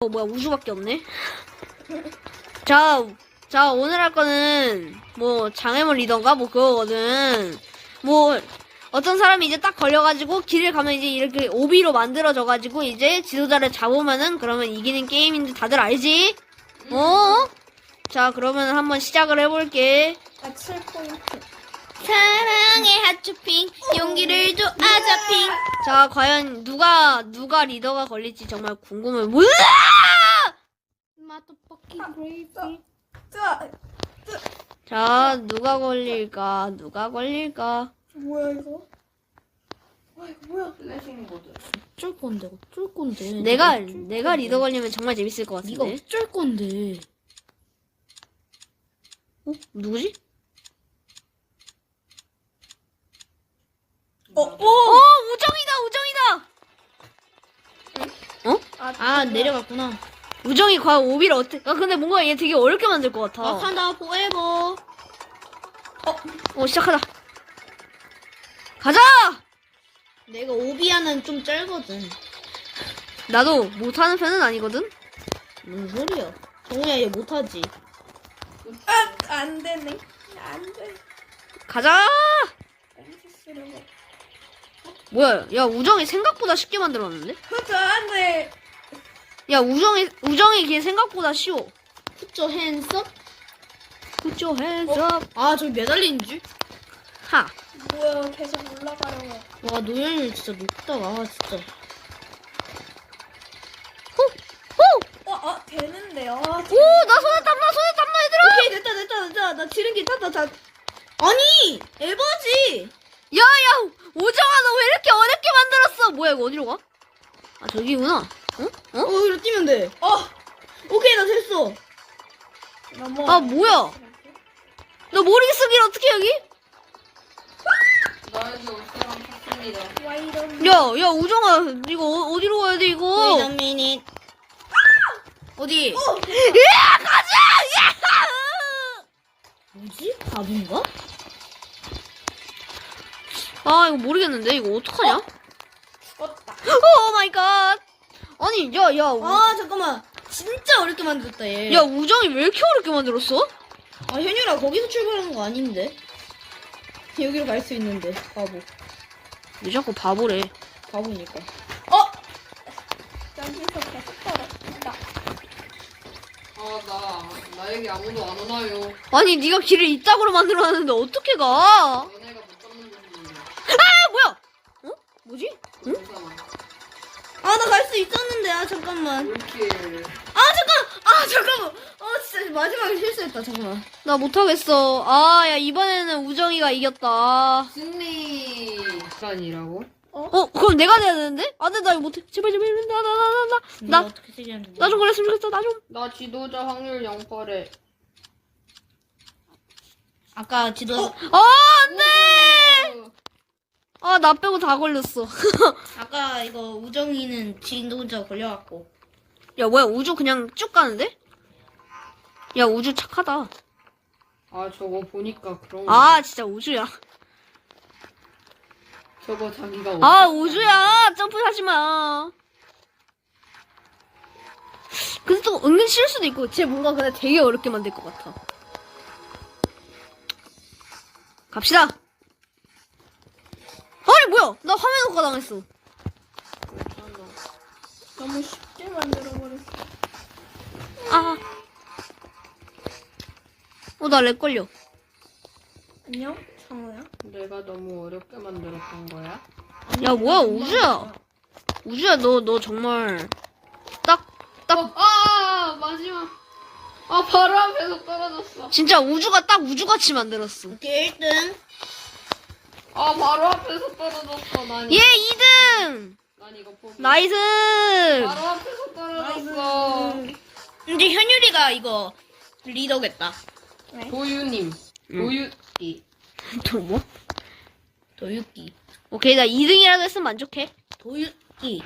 어, 뭐야, 우주밖에 없네. 자, 자, 오늘 할 거는, 뭐, 장애물 리더인가? 뭐, 그거거든. 뭐, 어떤 사람이 이제 딱 걸려가지고, 길을 가면 이제 이렇게 오비로 만들어져가지고, 이제 지도자를 잡으면은, 그러면 이기는 게임인데 다들 알지? 어? 자, 그러면 한번 시작을 해볼게. 아, 7포인트. 사랑의 핫쇼핑, 용기를 줘, 아자핑. 자, 과연 누가, 누가 리더가 걸릴지 정말 궁금해. 뭐야! 마토퍼킹 그레이비. 자, 자, 누가 걸릴까? 누가 걸릴까? 뭐야, 이거? 와, 이거 뭐야? 플래싱 보드. 어쩔 건데, 어쩔 건데. 내가, 어쩔 내가 건데. 리더 걸리면 정말 재밌을 것 네가 같은데. 어쩔 건데. 어? 누구지? 어, 어, 아, 내려갔구나. 우정이 과연 오비를 어떻게, 아, 근데 뭔가 얘 되게 어렵게 만들 것 같아. 와칸다 포에버. 어, 시작하자. 가자! 내가 오비아는 좀 짧거든. 나도 못하는 편은 아니거든? 뭔 소리야? 정우야, 얘 못하지. 아, 안 되네. 안 돼. 가자! 뭐야, 야, 우정이 생각보다 쉽게 만들었는데? 그저 안 돼. 야, 우정이, 우정이 걔 생각보다 쉬워. Put your hands up. 아, 저기 매달리는 줄? 하. 뭐야 계속 올라가려고 와, 노현이 진짜 높다. 아, 진짜. 호! 호! 어, 어 되는데 아 오, 나 손에 땀나, 손에 땀나, 얘들아! 오케이, 됐다, 됐다, 됐다. 나 지름길 탔다, 다. 아니! 에버지! 야, 야, 우정아, 너 왜 이렇게 어렵게 만들었어? 뭐야, 이거 어디로 가? 아, 저기구나. 어? 어, 여기로 뛰면 돼. 어! 오케이, 나 됐어. 넘어 아, 뭐야? 너 머리 쓰기를 어떻게 여기? 야, 야, 우정아, 이거 어, 어디로 가야 돼, 이거? A minute. 어디? 야, 가자! 야! 뭐지? 바본가? 아, 이거 모르겠는데, 이거 어떡하냐? 죽었다 오 마이 갓. 아니, 야, 야, 우, 아, 잠깐만. 진짜 어렵게 만들었다, 얘. 야, 우정이 왜 이렇게 어렵게 만들었어? 아, 현유라, 거기서 출발하는 거 아닌데? 여기로 갈 수 있는데, 바보. 왜 자꾸 바보래? 바보니까. 여기서 계속 떨어진다 아, 나, 나에게 아무도 안 오나요. 아니, 네가 길을 이따구로 만들어놨는데 어떻게 가? 너네가 못 잡는 분이에요. 아, 뭐야? 어? 뭐지? 아, 나 갈 수 있었는데, 아, 잠깐만. 아, 잠깐! 아, 잠깐만! 아, 진짜 마지막에 실수했다, 잠깐만. 나 못하겠어. 아, 야, 이번에는 우정이가 이겼다. 승리. 시간이라고? 어, 그럼 내가 돼야 되는데? 안 돼, 나 이거 못해. 제발, 제발, 나, 나, 나, 나, 나. 나, 어떻게 세계하는데? 나 좀 그랬으면 좋겠어, 나 좀. 나 지도자 확률 0%래. 아까 지도, 어, 안 돼! 아, 나 빼고 다 걸렸어. 아까 이거 우정이는 진도자 걸려갖고. 야, 뭐야, 우주 그냥 쭉 가는데? 야, 우주 착하다. 아, 저거 보니까 그런 거. 아, 진짜 우주야. 저거 자기가 아, 어떻게 우주야! 점프하지 마. 근데 또 은근 쉴 수도 있고, 쟤 뭔가 근데 되게 어렵게 만들 것 같아. 갑시다! 뭐야! 나 화면 녹화 당했어. 너무 쉽게 만들어버렸어 아. 어, 나 렉 걸려. 안녕 장우야 내가 너무 어렵게 만들었던 거야? 야, 뭐야, 우주야! 우주야, 너, 너 정말. 딱, 딱, 어, 아, 마지막. 아, 바로 앞에서 떨어졌어. 진짜 우주가 딱 우주같이 만들었어. 오케이, 1등. 아, 바로 앞에서 떨어졌어. 난, 얘 이거- 2등! 난 이거 포기. 나이스! 바로 앞에서 떨어졌어. 이제 현유리가 이거 리더겠다. 도유님. 응. 도유이. 또 뭐? 도유기. 오케이, 나 2등이라도 했으면 만족해. 도유기.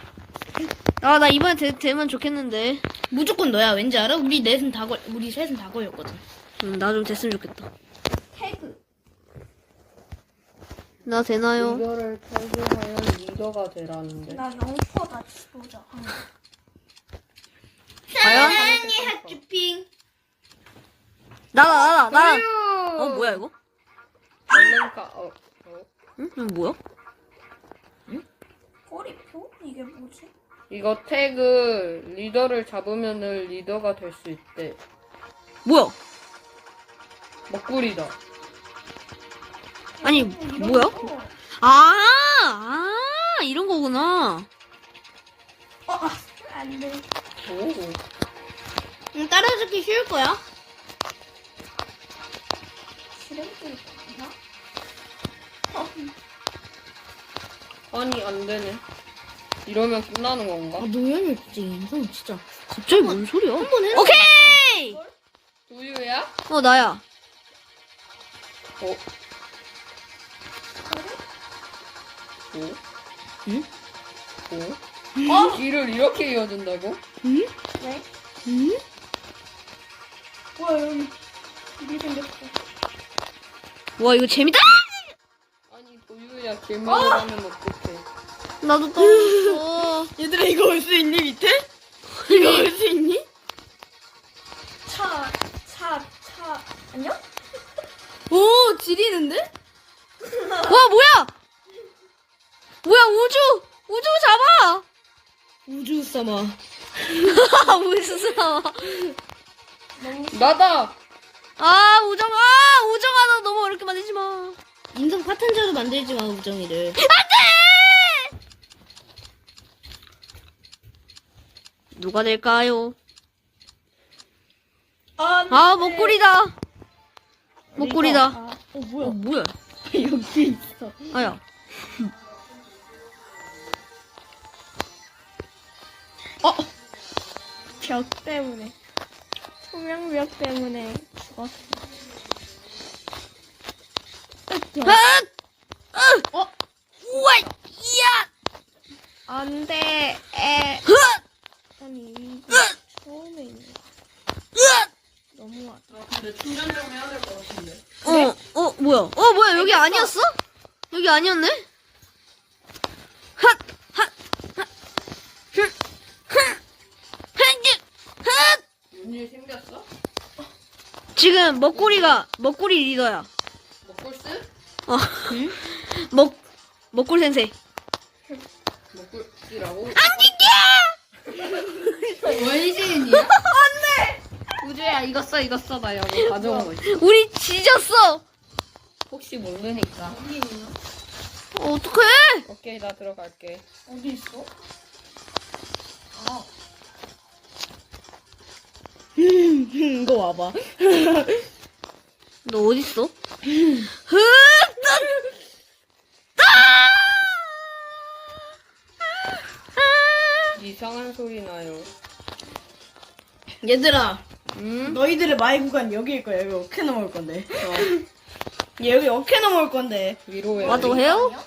아, 나 이번에 되, 되면 좋겠는데. 무조건 너야. 왠지 알아? 우리 넷은 다 걸, 우리 셋은 다 걸렸거든. 음, 나 좀 됐으면 좋겠다. 태그 나 되나요? 이거를 적용하면 이거가 되라는데. 나 영포 다 지도자. 사랑해 핫주핑. 나라 나라 나라. 어 뭐야 이거? 얼른가 어. 어. 응? 이거 뭐야? 꼬리표? 이게 뭐지? 이거 태그 리더를 잡으면은 리더가 될 수 있대. 뭐야? 먹구리다. 아니 뭐야? 거. 아, 아 이런 거구나. 어, 아, 안 돼. 오. 응, 따라잡기 쉬울 거야. 지름길 있나? 아니 안 되네. 이러면 끝나는 아, 건가? 노현이 진짜 인성 진짜. 갑자기 뭔 소리야? 한번 해. 오케이. 우유야? 어 나야. 어? 오? 응? 오? 어? 길을 이렇게 이어준다고? 왜? 응? 뭐야, 여기. 이게 생겼어. 와 이거 재밌다. 아니 우유야 길만 가면 어떡해? 나도 떨어졌어. 얘들아 이거 올 수 있니 밑에? 이거 올 수 있니? 차, 차, 차. 안녕? 오 지리는데? 와 뭐야? 뭐야 우주 우주 잡아. 우주. 무슨 사람? 너무 나다. 아 우정 아 우정아 너 너무 어렵게 만들지 마. 인성 파탄자로 만들지 마 우정이를. 누가 될까요? 아, 아 먹구리다. 먹구리다. 아, 어어 뭐야? 뭐야? 여기 있어. 아야. 벽 때문에. 투명벽 때문에 죽었어. 아! 으! 어? 우와! 이야! 안 돼. 에. 흐! 아니, 이게 처음에 있는 거. 으! 너무하다. 근데 충전 좀 해야 될 것 같은데. 어, 어, 뭐야? 어, 뭐야? 여기 아니었어? 여기 아니었네? 일 생겼어? 지금 먹구리가 먹구리 리더야. 먹골스? 어. 먹 먹구리 센세. 원신이야? 안돼! 우주야 이거 써 이거 써나 여기 가져온 거 있어. 우리 지졌어. 혹시 모르니까. 어, 어떡해? 오케이 나 들어갈게. 어디 있어? 이거 와봐. 너 어디 있어? 흐! 이상한 소리 나요. 얘들아, 응? 너희들의 마이 구간 여기일 거야. 여기 어깨 넘어올 건데. 어, 얘 여기 어깨 넘어올 건데. 위로해. 와도 해요? 뭐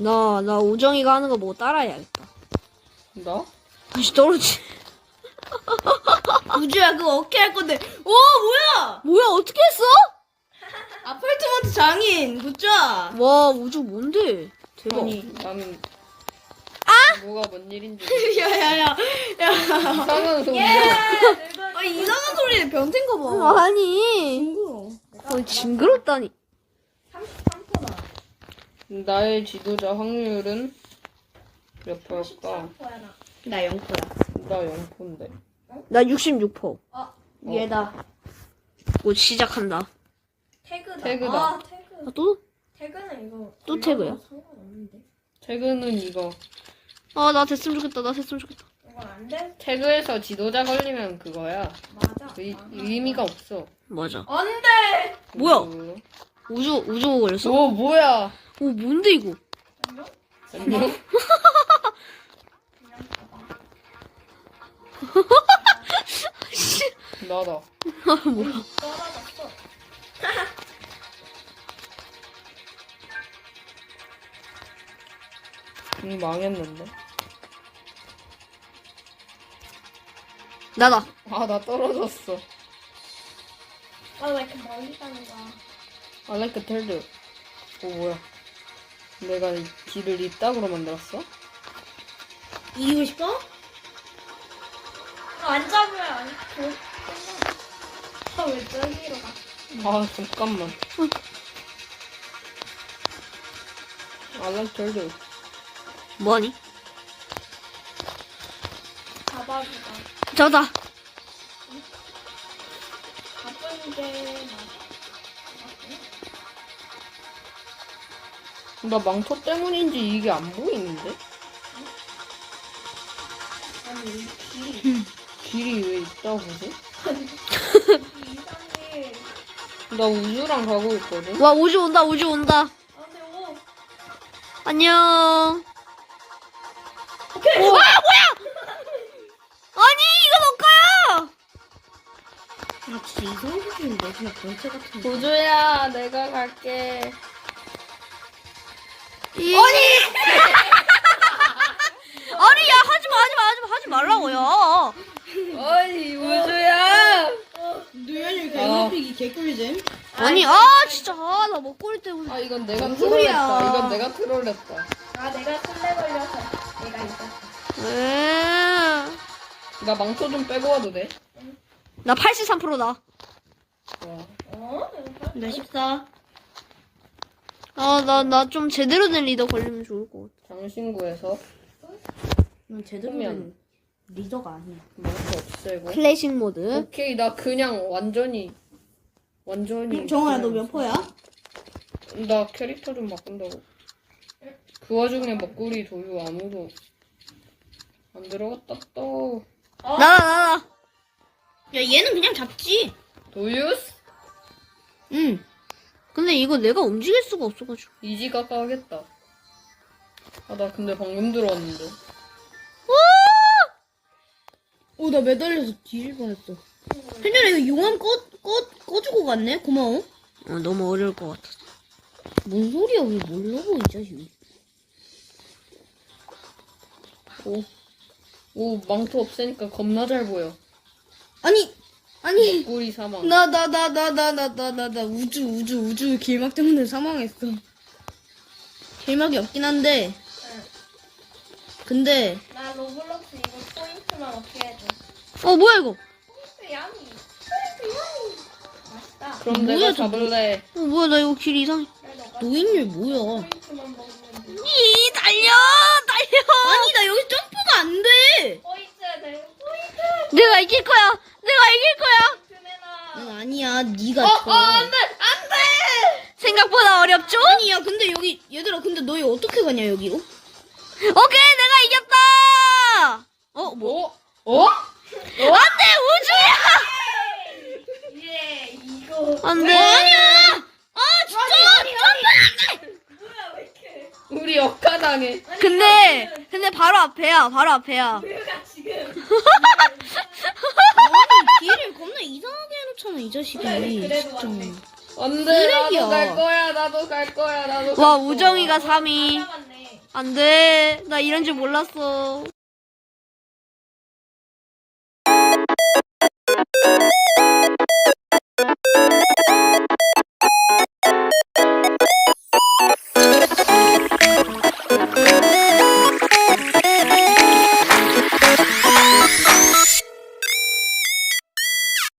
나, 나 우정이가 하는 거 보고 따라해야겠다. 나? 다시 떨어지. 우주야, 그거 어깨 할 건데. 오, 뭐야? 뭐야, 어떻게 했어? 아파트마트 장인, 굿자. 와, 우주 뭔데? 대박. 아니 나는 아! 뭐가 뭔 일인지 야, 야, 야. 야. 이상한 소리야. 아, 이상한 소리를 변태인 거 봐. 아니. 징그러. 어, 징그럽다니. 33%다. 나의 지도자 확률은 몇 퍼일까? 33%야, 나. 나 0%야. 나 0%인데. 나 66%. 얘다. 곧 시작한다. 태그다. 태그다. 아, 태그. 아, 또? 태그는 이거. 또 태그야? 상관없는데. 태그는 이거. 아, 나 됐으면 좋겠다. 나 됐으면 좋겠다. 이건 안 돼? 태그에서 지도자 걸리면 그거야. 맞아. 의, 아, 의미가 없어. 맞아. 안 돼! 뭐야? 뭐? 우주, 우주 걸렸어? 오 뭐야? 오, 뭔데, 이거? 안녕? 안녕? 그냥 봐봐. 나다. 아, 뭐야. 떨어졌어. 응 망했는데. 나다. 아 나 떨어졌어. 아, 왜 이렇게 멀리 가는 거야? I like a turtle. 오 뭐야? 내가 이 길을 이따구로 만들었어? 이기고 싶어? 안 잡으면 안 돼. 아왜 저기로 가? 아 잠깐만. 알람 절대. 뭐하니? 잡아주자. 저다. 바쁜 게 나 망토 때문인지 이게 안 보이는데? 아니 길이 길이 왜 있다고 보지? 이상해. 나 우주랑 가고 있거든. 와 우주 온다 우주 온다. 오. 안녕. 오케이. 와 뭐야? 아니 이거 너까요? 아 진짜 이상한 소리인데 그냥 변태 같은 거. 우주야, 내가 갈게. 아니. 아니 야 하지 마 하지 마 하지 마 하지 말라고요. 어이 우주야. 누연이 아. 개노피기 개꿀잼. 아니 아 진짜 아, 나 먹거리 때문에. 아 이건 내가 뭔 트롤했다. 이건 내가 트롤했다. 아 내가 술래 걸려서 내가 이거. 에. 나 망토 좀 빼고 와도 돼? 나 83%다. 와. 어? 나 14. 아 나 나 좀 제대로 된 리더 걸리면 좋을 것 같아. 장신구에서 난 제대로 그러면. 된 리더가 아니야. 망토 없애고. 클래식 모드. 오케이 나 그냥 완전히 완전히. 정아야 너 그냥- 몇 퍼야? 나 캐릭터 좀 바꾼다고. 그 와중에 먹구리 도유 아무도 안 들어갔다 또. 나나 나나. 야 얘는 그냥 잡지. 도유스? 응. 근데 이거 내가 움직일 수가 없어가지고. 이지 깎아야겠다. 아 나 근데 방금 들어왔는데. 어나 매달려서 뒤질 뻔했어. 혜준아 이거 용암 꺼, 꺼, 꺼주고 갔네? 고마워. 어, 너무 어려울 것 같아. 뭔 소리야 왜 모르고 이 자식이. 오. 오 망토 없애니까 겁나 잘 보여. 아니 아니 먹구리 사망. 나 나 나 나 나 나 나 나 나 우주 우주 우주 길막 때문에 사망했어. 길막이 없긴 한데 근데 나 로블록스 이거 포인트만 어떻게 해줘? 어 뭐야 이거? 포인트 양이. 포인트 양이. 맛있다. 그럼 뭐야, 내가 저거. 잡을래. 어 뭐야 나 이거 길 이상해. 그래 너가 노인율 뭐야? 포인트만 먹으면 돼. 이 달려 달려. 아니 나 여기 점프가 안 돼. 포인트 돼. 포인트. 내가 이길 거야. 내가 이길 거야. 응, 아니야 네가 어, 져. 어, 안 돼! 생각보다 어렵죠? 아니야 근데 여기 얘들아 근데 너희 어떻게 가냐 여기로? 오케이 내가 이겼다. 어 뭐? 어? 어? 안 돼 우주야. 예 이거. 안 돼. 아니야. 아 진짜 뭐야 왜 이렇게? 우리 역가당해. 근데 근데 바로 앞에야 바로 앞에야. 우유가 지금. 길을 겁나 이상하게 해놓잖아 이 자식이. 네, 진짜. 안돼 나도 갈 거야 나도 갈 거야 나도 와 거야. 우정이가 3위. 아, 안돼. 나 이런 줄 몰랐어.